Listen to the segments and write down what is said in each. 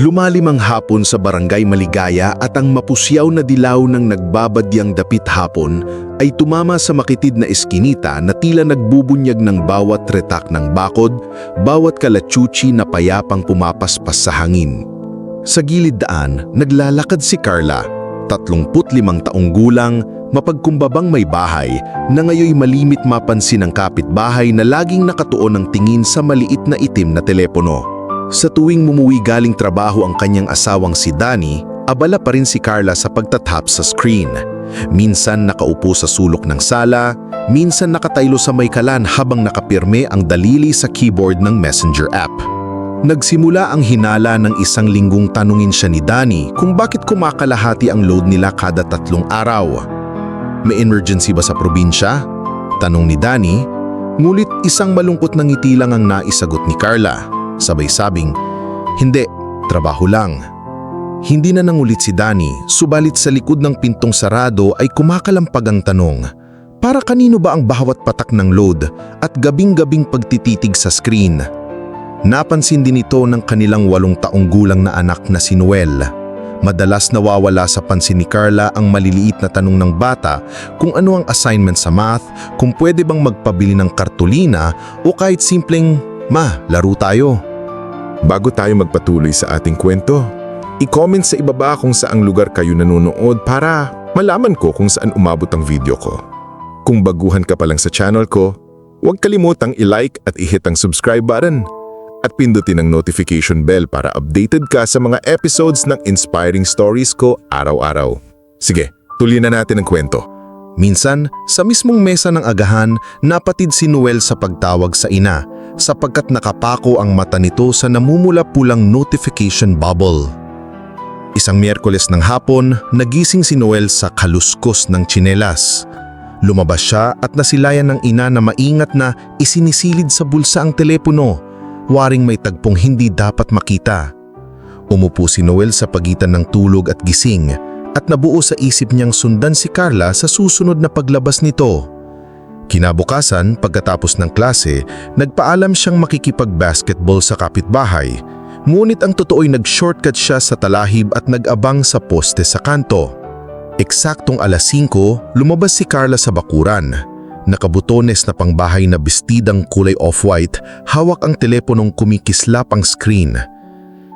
Lumalim ang hapon sa barangay Maligaya at ang mapusyaw na dilaw ng nagbabadyang dapit hapon ay tumama sa makitid na eskinita na tila nagbubunyag ng bawat retak ng bakod, bawat kalachuchi na payapang pumapaspas sa hangin. Sa gilid daan, naglalakad si Carla, 35 taong gulang, mapagkumbabang may bahay na ngayoy malimit mapansin ng kapitbahay na laging nakatuon ng tingin sa maliit na itim na telepono. Sa tuwing mumuwi galing trabaho ang kanyang asawang si Danny, abala pa rin si Carla sa pagtatap sa screen. Minsan nakaupo sa sulok ng sala, minsan nakataylo sa may kalan habang nakapirme ang dalili sa keyboard ng messenger app. Nagsimula ang hinala ng isang linggong tanungin siya ni Danny kung bakit kumakalahati ang load nila kada tatlong araw. May emergency ba sa probinsya? Tanong ni Danny, ngulit isang malungkot na ngiti lang ang naisagot ni Carla. Sabay sabing, Hindi, trabaho lang. Hindi na nangulit si Danny, subalit sa likod ng pintong sarado ay kumakalampag ang tanong, para kanino ba ang bawat patak ng load at gabing-gabing pagtititig sa screen? Napansin din ito ng kanilang walong taong gulang na anak na si Noel. Madalas nawawala sa pansin ni Carla ang maliliit na tanong ng bata kung ano ang assignment sa math, kung pwede bang magpabili ng kartulina o kahit simpleng, Ma, laro tayo. Bago tayo magpatuloy sa ating kwento, i-comment sa ibaba kung saang lugar kayo nanonood para malaman ko kung saan umabot ang video ko. Kung baguhan ka pa lang sa channel ko, huwag kalimutang i-like at i-hit ang subscribe button at pindutin ang notification bell para updated ka sa mga episodes ng inspiring stories ko araw-araw. Sige, tuloy na natin ang kwento. Minsan, sa mismong mesa ng agahan, napatid si Noel sa pagtawag sa ina sapagkat nakapako ang mata nito sa namumula-pulang notification bubble. Isang Miyerkules ng hapon, nagising si Noel sa kaluskos ng tsinelas. Lumabas siya at nasilayan ng ina na maingat na isinisilid sa bulsa ang telepono, waring may tagpong hindi dapat makita. Umupo si Noel sa pagitan ng tulog at gising at nabuo sa isip niyang sundan si Carla sa susunod na paglabas nito. Kinabukasan, pagkatapos ng klase, nagpaalam siyang makikipag-basketball sa kapitbahay. Ngunit ang totoo'y nag-shortcut siya sa talahib at nag-abang sa poste sa kanto. Eksaktong alas 5, lumabas si Carla sa bakuran. Nakabutones na pangbahay na bestidang kulay off-white, hawak ang teleponong kumikislap ang screen.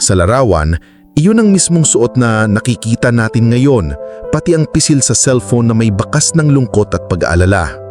Sa larawan, iyon ang mismong suot na nakikita natin ngayon, pati ang pisil sa cellphone na may bakas ng lungkot at pag-aalala.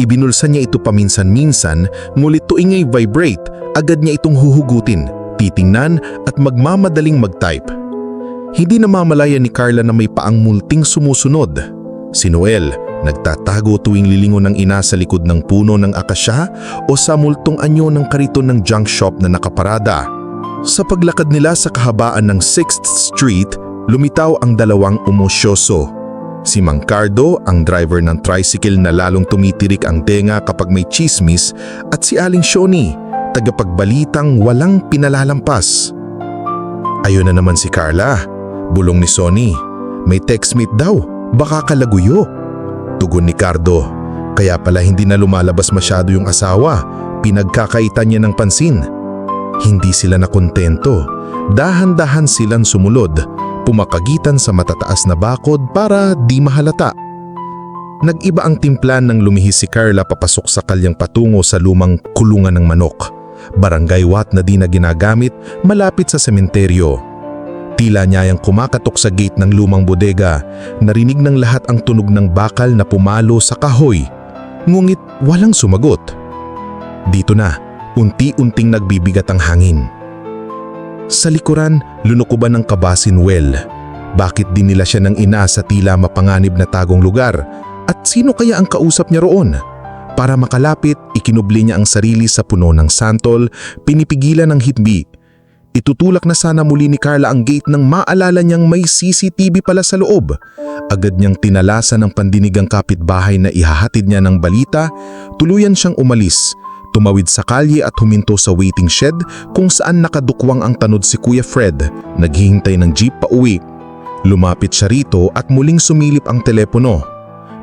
Ibinulsa niya ito paminsan-minsan, ngulit tuwing ay vibrate, agad niya itong huhugutin, titingnan at magmamadaling mag-type. Hindi namamalaya ni Carla na may paang multing sumusunod. Si Noel, nagtatago tuwing lilingon ng ina sa likod ng puno ng akasya o sa multong anyo ng kariton ng junk shop na nakaparada. Sa paglakad nila sa kahabaan ng 6th Street, lumitaw ang dalawang umosyoso. Si Mang Cardo, ang driver ng tricycle na lalong tumitirik ang tenga kapag may chismis at si Aling Shoni, tagapagbalitang walang pinalalampas. Ayun na naman si Carla, bulong ni Sonny. May textmate daw, baka kalaguyo. Tugon ni Cardo, kaya pala hindi na lumalabas masyado yung asawa, pinagkakaitan niya ng pansin. Hindi sila nakontento, dahan-dahan silang sumulod, pumakagitan sa matataas na bakod para di mahalata. Nag-iba ang timplan nang lumihis si Carla papasok sa kalyang patungo sa lumang kulungan ng manok. Barangay wat na di na ginagamit malapit sa sementeryo. Tila niya yung kumakatok sa gate ng lumang bodega, narinig ng lahat ang tunog ng bakal na pumalo sa kahoy. Ngunit walang sumagot. Dito na, unti-unting nagbibigat ang hangin. Sa likuran, lunukuban ng kaba si Noel. Bakit din nila siya ng ina sa tila mapanganib na tagong lugar? At sino kaya ang kausap niya roon? Para makalapit, ikinubli niya ang sarili sa puno ng santol, pinipigilan ng hitbi. Itutulak na sana muli ni Carla ang gate nang maalala niyang may CCTV pala sa loob. Agad niyang tinalasan ng pandinigang kapitbahay na ihahatid niya ng balita, tuluyan siyang umalis. Tumawid sa kalye at huminto sa waiting shed kung saan nakadukwang ang tanod si Kuya Fred, naghihintay ng jeep pa uwi. Lumapit siya rito at muling sumilip ang telepono.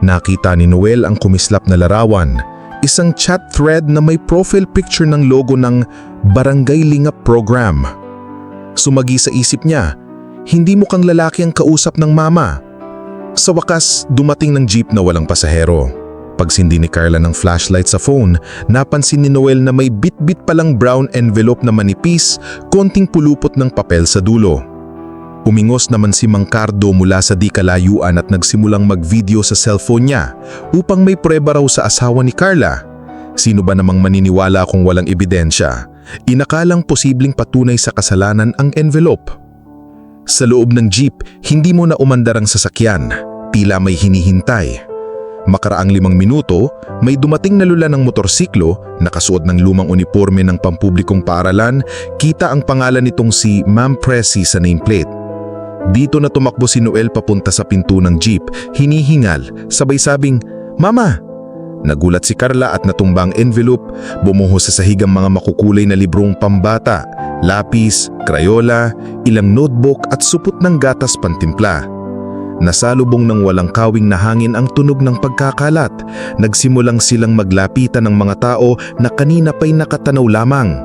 Nakita ni Noel ang kumislap na larawan, isang chat thread na may profile picture ng logo ng Barangay Lingap Program. Sumagi sa isip niya, hindi mo kang lalaki ang kausap ng mama. Sa wakas, dumating ng jeep na walang pasahero. Pagsindi ni Carla ng flashlight sa phone, napansin ni Noel na may bit-bit palang brown envelope na manipis, konting pulupot ng papel sa dulo. Umingos naman si Mang Cardo mula sa di kalayuan at nagsimulang mag-video sa cellphone niya upang may preba raw sa asawa ni Carla. Sino ba namang maniniwala kung walang ebidensya? Inakalang posibleng patunay sa kasalanan ang envelope. Sa loob ng jeep, hindi mo na umandar ang sasakyan. Tila may hinihintay. Makaraang limang minuto, may dumating na lula ng motorsiklo, nakasuot ng lumang uniforme ng pampublikong paaralan, kita ang pangalan nitong si Ma'am Pressy sa nameplate. Dito na tumakbo si Noel papunta sa pinto ng jeep, hinihingal, sabay sabing, Mama! Nagulat si Carla at natumbang envelope, bumuhos sa sahigang mga makukulay na librong pambata, lapis, krayola, ilang notebook at supot ng gatas pantimpla. Nasalubong ng walang kawing na hangin ang tunog ng pagkakalat. Nagsimulang silang maglapitan ng mga tao na kanina pa'y nakatanaw lamang.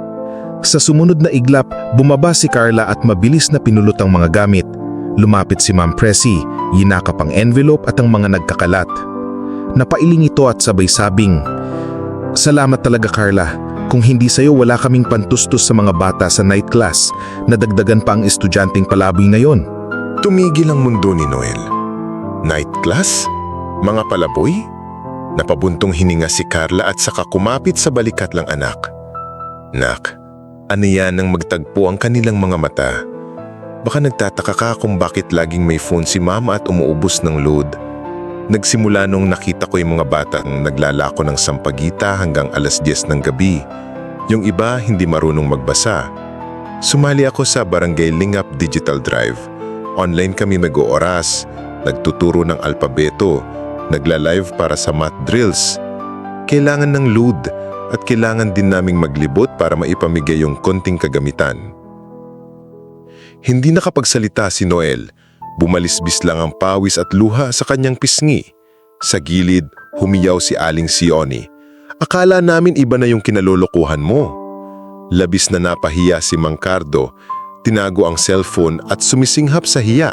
Sa sumunod na iglap, bumaba si Carla at mabilis na pinulot ang mga gamit. Lumapit si Ma'am Pressy, yinakap ang envelope at ang mga nagkakalat. Napailing ito at sabay sabing, Salamat talaga Carla. Kung hindi sa'yo wala kaming pantustos sa mga bata sa night class, nadagdagan pa ang estudyanteng palaboy ngayon. Tumigil ang mundo ni Noel. Night class? Mga palaboy? Napabuntong hininga si Carla at saka kumapit sa balikat lang anak. Nak, ano yan ang magtagpo ang kanilang mga mata? Baka nagtataka ka kung bakit laging may phone si mama at umuubos ng load. Nagsimula nung nakita ko yung mga batang naglalako ng sampagita hanggang alas 10 ng gabi. Yung iba hindi marunong magbasa. Sumali ako sa Barangay Lingap Digital Drive. Online kami mag-ooras, nagtuturo ng alpabeto, nagla-live para sa math drills. Kailangan ng load at kailangan din naming maglibot para maipamigay yung konting kagamitan. Hindi nakapagsalita si Noel. Bumalisbis lang ang pawis at luha sa kanyang pisngi. Sa gilid, humiyaw si Aling Sioni. Akala namin iba na yung kinalolokohan mo. Labis na napahiya si Mang Cardo, tinago ang cellphone at sumisinghap sa hiya.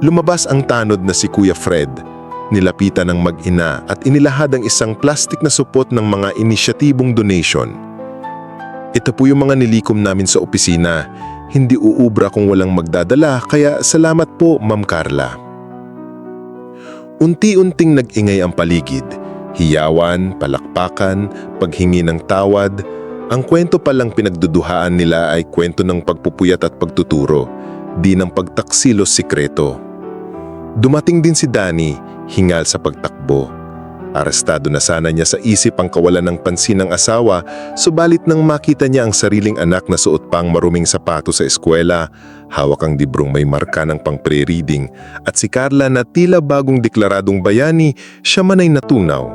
Lumabas ang tanod na si Kuya Fred. Nilapitan ng mag-ina at inilahad ang isang plastik na supot ng mga inisyatibong donation. Ito po yung mga nilikom namin sa opisina. Hindi uubra kung walang magdadala kaya salamat po Ma'am Carla. Unti-unting nag-ingay ang paligid. Hiyawan, palakpakan, paghingi ng tawad. Ang kwento palang pinagduduhaan nila ay kwento ng pagpupuyat at pagtuturo, di ng pagtaksilos sikreto. Dumating din si Danny, hingal sa pagtakbo. Arestado na sana niya sa isip ang kawalan ng pansin ng asawa, subalit nang makita niya ang sariling anak na suot pang maruming sapato sa eskwela, hawak ang librong may marka ng pang pre-reading, at si Carla na tila bagong deklaradong bayani, siya man ay natunaw.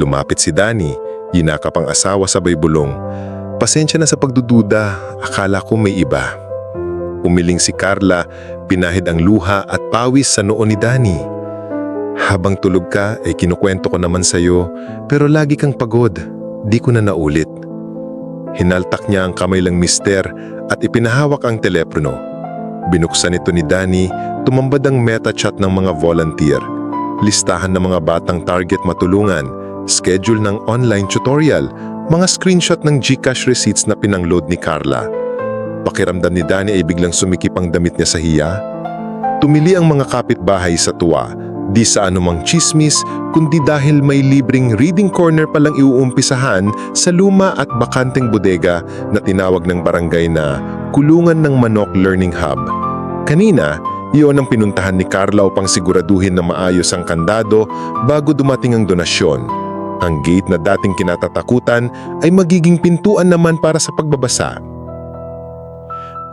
Lumapit si Danny, yinakap ang asawa sabay bulong. Pasensya na sa pagdududa, akala ko may iba. Umiling si Carla, pinahid ang luha at pawis sa noo ni Danny. Habang tulog ka, ay kinukwento ko naman sa'yo, pero lagi kang pagod. Di ko na naulit. Hinaltak niya ang kamay lang mister at ipinahawak ang telepono. Binuksan ito ni Danny, tumambad ang meta chat ng mga volunteer. Listahan ng mga batang target matulungan, schedule ng online tutorial, mga screenshot ng Gcash receipts na pinangload ni Carla. Pakiramdam ni Danny ay biglang sumikip ang damit niya sa hiya. Tumili ang mga kapitbahay sa tuwa, di sa anumang chismis, kundi dahil may libreng reading corner palang iuumpisahan sa luma at bakanteng bodega na tinawag ng barangay na Kulungan ng Manok Learning Hub. Kanina, iyon ang pinuntahan ni Carla upang siguraduhin na maayos ang kandado bago dumating ang donasyon. Ang gate na dating kinatatakutan ay magiging pintuan naman para sa pagbabasa.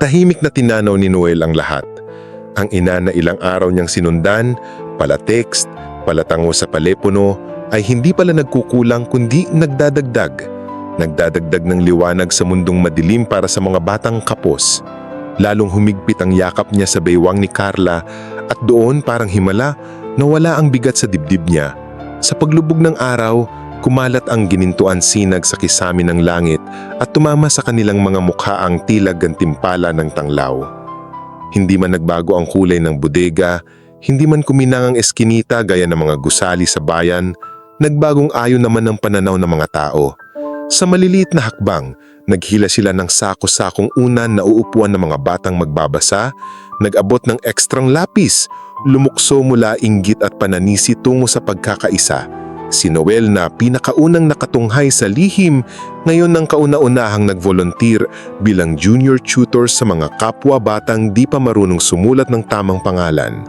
Tahimik na tinanaw ni Noel ang lahat. Ang ina na ilang araw niyang sinundan, pala text, pala tango sa palepono, ay hindi pala nagkukulang kundi nagdadagdag. Nagdadagdag ng liwanag sa mundong madilim para sa mga batang kapos. Lalong humigpit ang yakap niya sa baywang ni Carla at doon parang himala nawala ang bigat sa dibdib niya. Sa paglubog ng araw, kumalat ang ginintuan sinag sa kisami ng langit at tumama sa kanilang mga mukha ang tila gantimpala ng tanglaw. Hindi man nagbago ang kulay ng bodega, hindi man kuminang ang eskinita gaya ng mga gusali sa bayan, nagbagong ayon naman ang pananaw ng mga tao. Sa maliliit na hakbang, naghila sila ng sako-sakong unan na uupuan ng mga batang magbabasa, nag-abot ng ekstrang lapis, lumukso mula inggit at pananisi tungo sa pagkakaisa. Si Noel na pinakaunang nakatunghay sa lihim, ngayon ang kauna-unahang nag-volunteer bilang junior tutor sa mga kapwa batang di pa marunong sumulat ng tamang pangalan.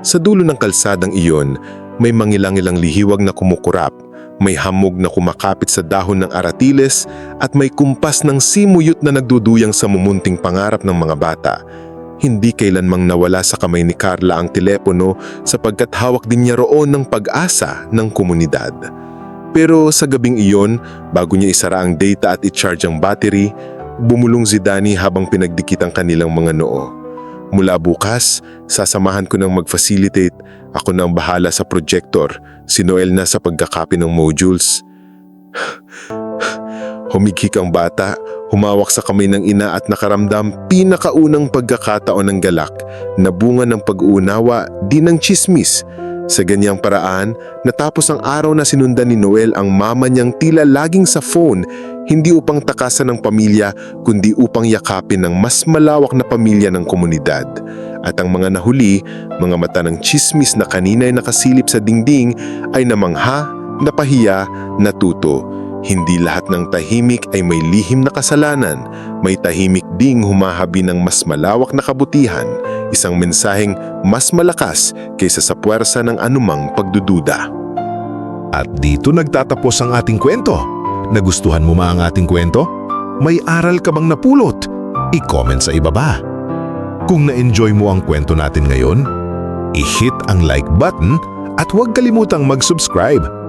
Sa dulo ng kalsadang iyon, may mangilang-ilang lihiwag na kumukurap, may hamog na kumakapit sa dahon ng aratiles at may kumpas ng simuyot na nagduduyang sa mumunting pangarap ng mga bata. Hindi kailanmang nawala sa kamay ni Carla ang telepono sapagkat hawak din niya roon ng pag-asa ng komunidad. Pero sa gabing iyon, bago niya isara ang data at i-charge ang battery, bumulong si Danny habang pinagdikit ang kanilang mga noo. Mula bukas, sasamahan ko ng mag-facilitate. Ako na ang bahala sa projector. Si Noel na sa pagkakapi ng modules. Humigik ang bata, humawak sa kamay ng ina at nakaramdam pinakaunang pagkakataon ng galak na bunga ng pag-uunawa di ng chismis. Sa ganyang paraan, natapos ang araw na sinundan ni Noel ang mama niyang tila laging sa phone, hindi upang takasan ng pamilya kundi upang yakapin ng mas malawak na pamilya ng komunidad. At ang mga nahuli, mga mata ng chismis na kanina'y nakasilip sa dingding ay namangha, napahiya, natuto. Hindi lahat ng tahimik ay may lihim na kasalanan. May tahimik ding humahabi ng mas malawak na kabutihan, isang mensaheng mas malakas kaysa sa puwersa ng anumang pagdududa. At dito nagtatapos ang ating kwento. Nagustuhan mo ma ang ating kwento? May aral ka bang napulot? I-comment sa ibaba. Kung na-enjoy mo ang kwento natin ngayon, i-hit ang like button at huwag kalimutang mag-subscribe.